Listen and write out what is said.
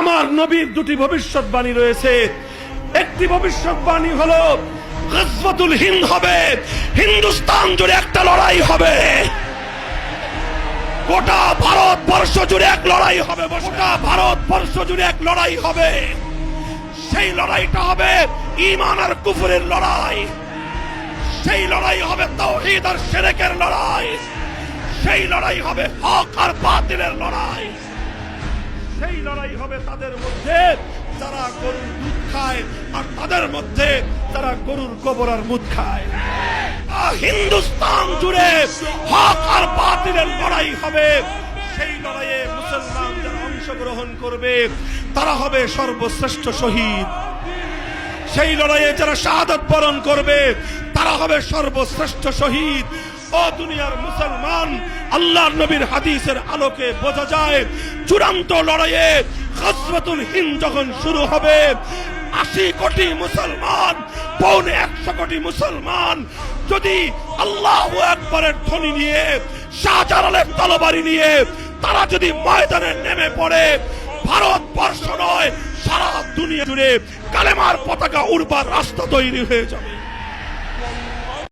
আমার নবীর দুটি ভবিষ্যৎবাণী রয়েছে। একটি ভবিষ্যৎবাণী হলো গজবাতুল হিন্দ হবে, হিন্দুস্তান জুড়ে একটা লড়াই হবে। গোটা ভারতবর্ষ জুড়ে এক লড়াই হবে, গোটা ভারতবর্ষ জুড়ে এক লড়াই হবে। সেই লড়াইটা হবে ইমান আর কুফুরের লড়াই। সেই লড়াই হবে তাওহীদ আর শিরকের লড়াই। সেই লড়াই হবে হক আর বাতিলের লড়াই। সেই লড়াই হবে তাদের মধ্যে। যারা গরুর দুধ খায় আর তাদের মধ্যে যারা গরুর গোবর আর মুদ খায়। হিন্দুস্তান জুড়ে হক আর বাতিলের লড়াই হবে। সেই লড়াইয়ে মুসলমান যারা অংশগ্রহণ করবে তারা হবে সর্বশ্রেষ্ঠ শহীদ। সেই লড়াইয়ে যারা শাহাদত বরণ করবে তারা হবে সর্বশ্রেষ্ঠ শহীদ। ও দুনিয়ার মুসলমান, আল্লাহর নবীর হাদিসের আলোকে বোঝা যায়, চূড়ান্ত লড়াইয়ে গজওয়াতুল হিন্দ যখন শুরু হবে, আশি কোটি মুসলমান, পৌনে একশো কোটি মুসলমান, যদি আল্লাহ একবারের ধ্বনি নিয়ে, শাহজালালের তলবারি নিয়ে, তারা যদি ময়দানে নেমে পড়ে, ভারতবর্ষ নয়, সারা দুনিয়া জুড়ে কালেমার পতাকা উড়বার রাস্তা তৈরি হয়ে যাবে।